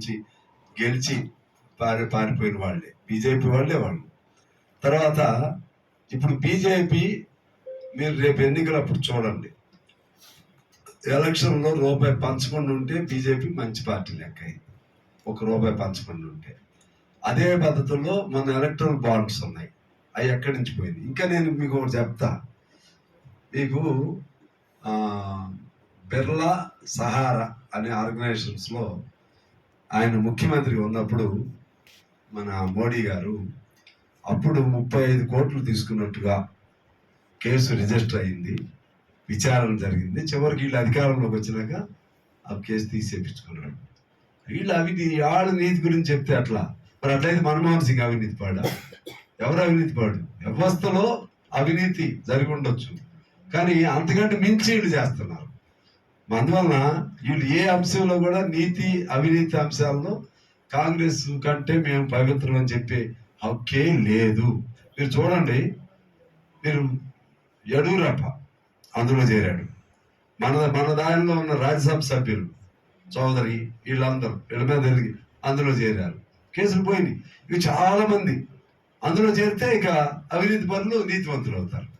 నుంచి గెలిచి పారి పారిపోయిన వాళ్ళే. బీజేపీ వాళ్ళే వాళ్ళు. తర్వాత ఇప్పుడు బీజేపీ మీరు రేపు ఎన్నికలప్పుడు చూడండి. ఎలక్షన్లో రూపాయి పంచకుండా ఉంటే బీజేపీ మంచి పార్టీ లెక్క అయింది ఒక రూపాయి పంచకుండా ఉంటే. అదే పద్ధతుల్లో మన ఎలక్ట్రల్ బాండ్స్ ఉన్నాయి. అవి ఎక్కడి నుంచి పోయింది ఇంకా నేను మీకు ఒకటి చెప్తా. మీకు బిర్లా సహారా అనే ఆర్గనైజేషన్స్లో ఆయన ముఖ్యమంత్రి ఉన్నప్పుడు మన మోడీ గారు అప్పుడు ముప్పై ఐదు కోట్లు తీసుకున్నట్టుగా కేసు రిజిస్టర్ అయింది. విచారణ జరిగింది. చివరికి వీళ్ళు అధికారంలోకి వచ్చినాక ఆ కేసు తీసేపించుకున్నాడు. వీళ్ళు అవినీతి వాళ్ళ నీతి గురించి చెప్తే అట్లా. మరి అట్లయితే మన్మోహన్ సింగ్ అవినీతి పాడా? ఎవరు అవినీతి పాడు? వ్యవస్థలో అవినీతి జరిగి ఉండొచ్చు. కానీ అంతకంటే మించి వీళ్ళు చేస్తున్నారు. అందువలన వీళ్ళు ఏ అంశంలో కూడా నీతి అవినీతి అంశాలను కాంగ్రెస్ కంటే మేము పవిత్రం అని చెప్పే హక్కే లేదు. మీరు చూడండి మీరు యడూరప్ప అందులో చేరాడు. మన మన దానిలో ఉన్న రాజ్యసభ సభ్యులు చౌదరి వీళ్ళందరూ వీళ్ళ మీద తిరిగి అందులో చేరారు. కేసులు పోయినాయి. ఇవి చాలామంది అందులో చేరితే ఇక అవినీతి పనులు నీతివంతులు అవుతారు.